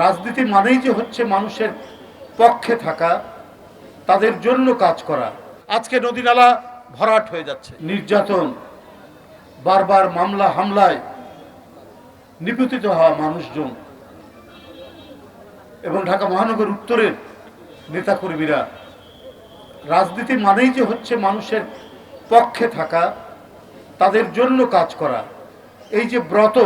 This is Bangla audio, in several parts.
রাজনীতি মানেই যে হচ্ছে মানুষের পক্ষে থাকা, তাদের জন্য কাজ করা। আজকে নদী নালা ভরাট হয়ে যাচ্ছে। নির্যাতন, বারবার মামলা, হামলায় নিপতিত হওয়া মানুষজন। এবং ঢাকা মহানগর উত্তরের নেতাকর্মীরা। রাজনীতি মানেই যে হচ্ছে মানুষের পক্ষে থাকা, তাদের জন্য কাজ করা। এই যে ব্রত,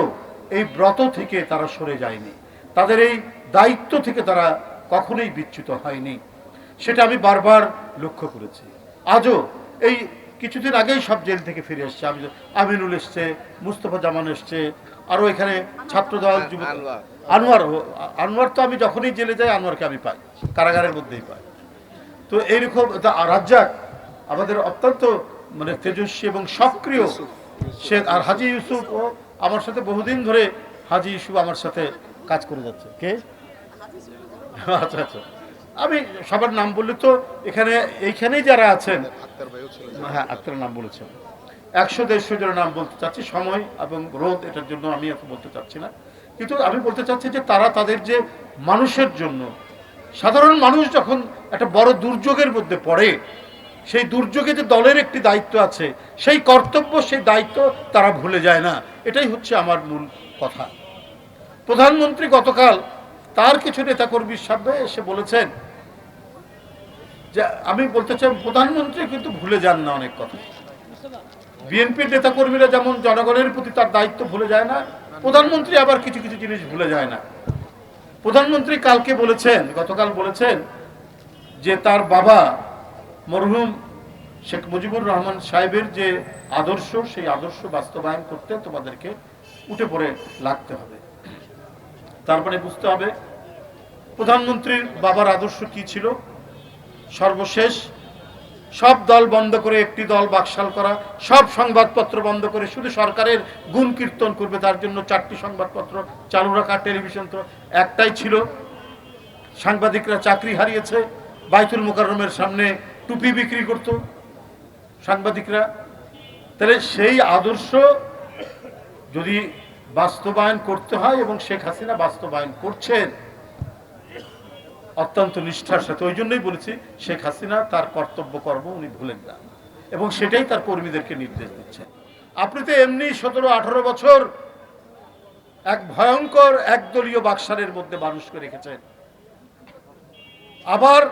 এই ব্রত থেকে তারা সরে যায়নি। তাদের এই দায়িত্ব থেকে তারা কখনোই বিচ্যুত হয়নি। সেটা আমি বারবার লক্ষ্য করেছি। আজও এই কিছুদিন আগেই সব জেল থেকে ফিরে এসছে। আমি আমিনুল এসছে মুস্তফা জামান এসছে আরও এখানে ছাত্রদল যুব আনোয়ার। আনোয়ার তো আমি যখনই জেলে যাই আনোয়ারকে আমি পাই। কারাগারের মধ্যেই পাই। তো এইরকম রাজ্জাক আমাদের অত্যন্ত মানে তেজস্বী এবং সক্রিয় সে আর হাজি ইউসুফ ও আমার সাথে বহুদিন ধরে হাজি ইউসুফ আমার সাথে কাজ করে যাচ্ছে। কে? আচ্ছা আচ্ছা। আমি সবার নাম বললে তো এখানে, এইখানেই যারা আছেন হ্যাঁ আক্তার নাম বলেছেন। একশো, দেড়শো জনের নাম বলতে চাচ্ছি, সময় এবং রোদ এটার জন্য আমি এত বলতে চাচ্ছি না। কিন্তু আমি বলতে চাচ্ছি যে তারা তাদের যে মানুষের জন্য, সাধারণ মানুষ যখন একটা বড় দুর্যোগের মধ্যে পড়ে, সেই দুর্যোগে যে দলের একটি দায়িত্ব আছে, সেই কর্তব্য, সেই দায়িত্ব তারা ভুলে যায় না। এটাই হচ্ছে আমার মূল কথা। প্রধানমন্ত্রী গতকাল তার কিছু নেতাকর্মীর সামনে এসে বলেছেন যে, আমি বলতে চাই, প্রধানমন্ত্রী কিন্তু ভুলে যান না অনেক কথা। বিএনপির নেতাকর্মীরা যেমন জনগণের প্রতি তার দায়িত্ব ভুলে যায় না, প্রধানমন্ত্রী আবার কিছু কিছু জিনিস ভুলে যায় না। প্রধানমন্ত্রী কালকে বলেছেন, গতকাল বলেছেন যে, তার বাবা মরহুম শেখ মুজিবুর রহমান সাহেবের যে আদর্শ, সেই আদর্শ বাস্তবায়ন করতে তোমাদেরকে উঠে পড়ে লাগতে হবে। তারপরে বুঝতে হবে প্রধানমন্ত্রীর বাবার আদর্শ কি ছিল? সর্বশেষ সব দল বন্ধ করে একটি দল বাকশাল করা, সব সংবাদপত্র বন্ধ করে শুধু সরকারের গুণ কীর্তন করবে, তার জন্য চারটি সংবাদপত্র চালু রাখা, টেলিভিশন তো একটাই ছিল। সাংবাদিকরা চাকরি হারিয়েছে, বাইতুল মোকাররমের সামনে টুপি বিক্রি করত সাংবাদিকরা। তাহলে সেই আদর্শ যদি বাস্তবায়ন করতে হয় এবং শেখ হাসিনা বাস্তবায়ন করছেন। অত্যন্ত নিষ্ঠার সাথে। ওই জন্যই বলেছি, শেখ হাসিনা তার কর্তব্য কর্ম উনি ভুলেন না এবং সেটাই তার কর্মীদেরকে নির্দেশ দিচ্ছেন। আপনি তো এমনি সতেরো, আঠারো বছর এক ভয়ঙ্কর একদলীয় বাকশালের মধ্যে মানুষকে রেখেছেন। আবার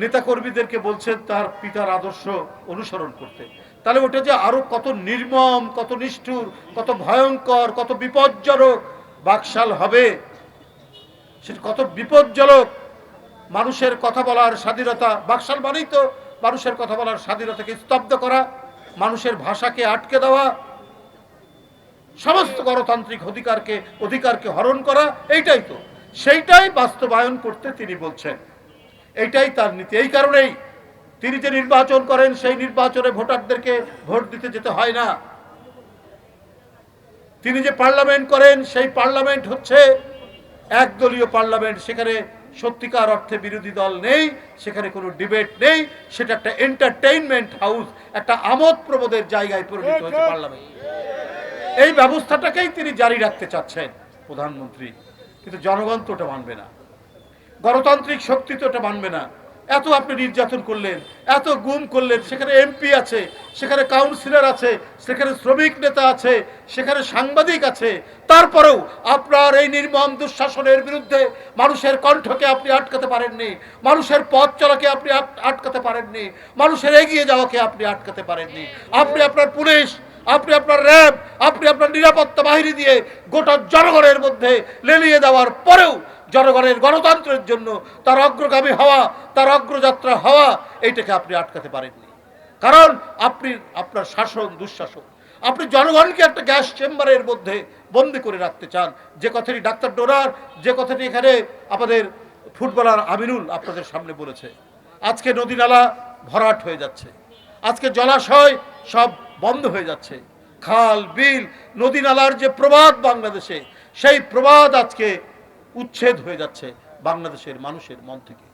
নেতাকর্মীদেরকে বলছেন তার পিতার আদর্শ অনুসরণ করতে। তাহলে ওটা যে আরও কত নির্মম, কত নিষ্ঠুর, কত ভয়ঙ্কর, কত বিপজ্জনক বাকশাল হবে সেটা কত বিপজ্জনক মানুষের কথা বলার স্বাধীনতা, বাকশাল মানেই তো মানুষের কথা বলার স্বাধীনতাকে স্তব্ধ করা, মানুষের ভাষাকে আটকে দেওয়া, সমস্ত গণতান্ত্রিক অধিকারকে অধিকারকে হরণ করা, এইটাই তো। সেইটাই বাস্তবায়ন করতে তিনি বলছেন। এইটাই তার নীতি। এই কারণেই তিনি যে নির্বাচন করেন, সেই নির্বাচনে ভোটারদেরকে ভোট দিতে যেতে হয় না। তিনি যে পার্লামেন্ট করেন, সেই পার্লামেন্ট হচ্ছে একদলীয় পার্লামেন্ট। সেখানে সত্যিকার অর্থে বিরোধী দল নেই, সেখানে কোনো ডিবেট নেই। সেটা একটা এন্টারটেইনমেন্ট হাউস একটা আমোদ প্রমোদের জায়গায় পরিণত হয়েছে পার্লামেন্ট। এই ব্যবস্থাটাকেই তিনি জারি রাখতে চাচ্ছেন প্রধানমন্ত্রী। কিন্তু জনগণ তো ওটা মানবে না। গণতান্ত্রিক শক্তি তো এটা মানবে না। এত আপনি নির্যাতন করলেন, এত গুম করলেন, সেখানে এমপি আছে, সেখানে কাউন্সিলর আছে, সেখানে শ্রমিক নেতা আছে, সেখানে সাংবাদিক আছে। তারপরেও আপনার এই নির্মম দুঃশাসনের বিরুদ্ধে মানুষের কণ্ঠকে আপনি আটকাতে পারেননি, মানুষের পথ চলাকে আপনি আট- আটকাতে পারেননি, মানুষের এগিয়ে যাওয়াকে আপনি আটকাতে পারেননি। আপনি আপনার পুলিশ আপনি আপনার র্যাব, আপনি আপনার নিরাপত্তা বাহিনী দিয়ে গোটা জনগণের মধ্যে লেলিয়ে দেওয়ার পরেও জনগণের গণতন্ত্রের জন্য তার অগ্রগামী হওয়া, তার অগ্রযাত্রা হওয়া, এইটাকে আপনি আটকাতে পারেননি। কারণ আপনি, আপনার শাসন দুঃশাসন। আপনি জনগণকে একটা গ্যাস চেম্বারের মধ্যে বন্দি করে রাখতে চান। যে কথাটি ডাক্তার ডোনার, যে কথাটি এখানে আমাদের ফুটবলার আমিনুল আপনাদের সামনে বলেছে। আজকে নদী নালা ভরাট হয়ে যাচ্ছে। আজকে জলাশয় সব বন্ধ হয়ে যাচ্ছে। খাল, বিল, নদী নালার যে প্রবাদ বাংলাদেশে, সেই প্রবাদ আজকে উচ্ছেদ হয়ে যাচ্ছে বাংলাদেশের মানুষের মন থেকে।